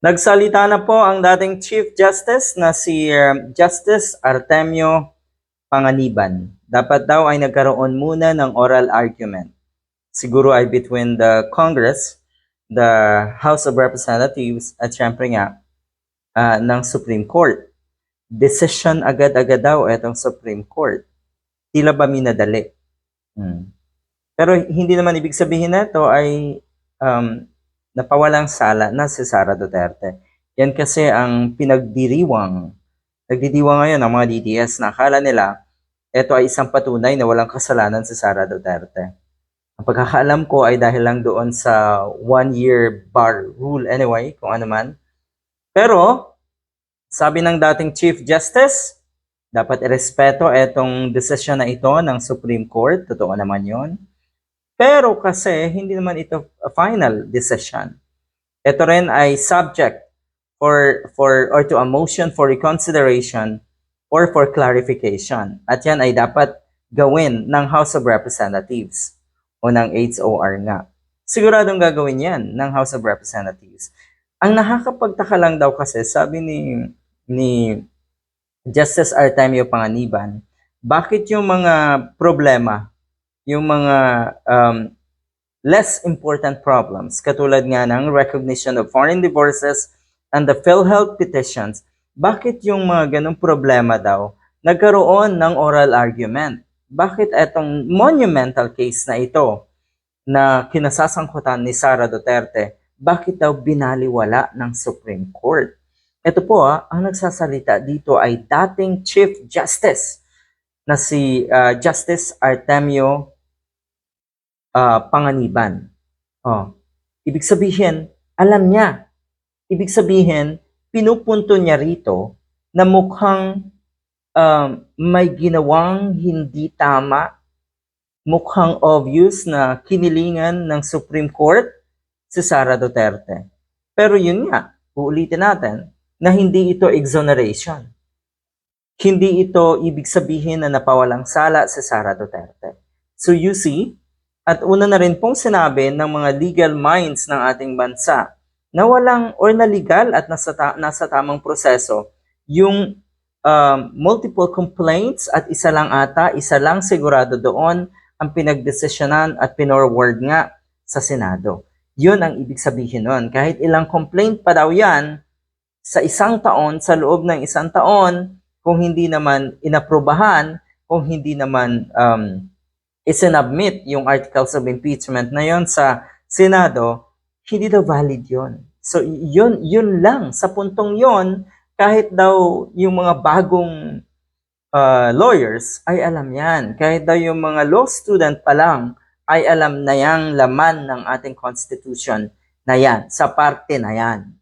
Nagsalita na po ang dating Chief Justice na si um, Justice Artemio Panganiban. Dapat daw ay nagkaroon muna ng oral argument. Siguro ay between the Congress, the House of Representatives at syempre nga ah, ng Supreme Court. Decision agad-agad daw itong Supreme Court. Tila ba minadali? Hmm. Pero hindi naman ibig sabihin na ito ay um, napawalang sala na si Sara Duterte. Yan kasi ang pinagdiriwang, nagdidiwang ngayon ang mga DDS na akala nila ito ay isang patunay na walang kasalanan si Sara Duterte. Ang pagkakaalam ko ay dahil lang doon sa one-year bar rule anyway, kung ano man. Pero, sabi ng dating Chief Justice, dapat irespeto itong desisyon na ito ng Supreme Court. Totoo naman yon. Pero kasi hindi naman ito final decision. Ito rin ay subject for for or to a motion for reconsideration or for clarification. At yan ay dapat gawin ng House of Representatives o ng HOR nga. Siguradong gagawin yan ng House of Representatives. Ang nakakapagtaka lang daw kasi, sabi ni, ni Justice Artemio Panganiban, bakit yung mga problema yung mga um, less important problems, katulad nga ng recognition of foreign divorces and the PhilHealth petitions, bakit yung mga ganong problema daw nagkaroon ng oral argument? Bakit etong monumental case na ito na kinasasangkutan ni Sara Duterte, bakit daw binaliwala ng Supreme Court? Ito po ah, ang nagsasalita dito ay dating Chief Justice na si ah, Justice Artemio ah, Panganiban. Oh, ibig sabihin, alam niya. Ibig sabihin, pinupunto niya rito na mukhang um, may ginawang hindi tama, mukhang obvious na kinilingan ng Supreme Court si Sara Duterte. Pero yun nga, uulitin natin, na hindi ito exoneration. Hindi ito ibig sabihin na napawalang sala si Sara Duterte. So you see, at una na rin pong sinabi ng mga legal minds ng ating bansa na walang or na legal at nasa, ta- nasa tamang proseso yung um, multiple complaints at isa lang ata, isa lang sigurado doon ang pinagdesisyonan at pinorward nga sa Senado. Yun ang ibig sabihin nun. Kahit ilang complaint pa daw yan, sa isang taon, sa loob ng isang taon, kung hindi naman inaprubahan, kung hindi naman um, isinabmit yung articles of impeachment na yon sa Senado, hindi daw valid yon. So yun, yun lang. Sa puntong yon, kahit daw yung mga bagong uh, lawyers ay alam yan. Kahit daw yung mga law student pa lang ay alam na yang laman ng ating constitution na yan, sa parte na yan.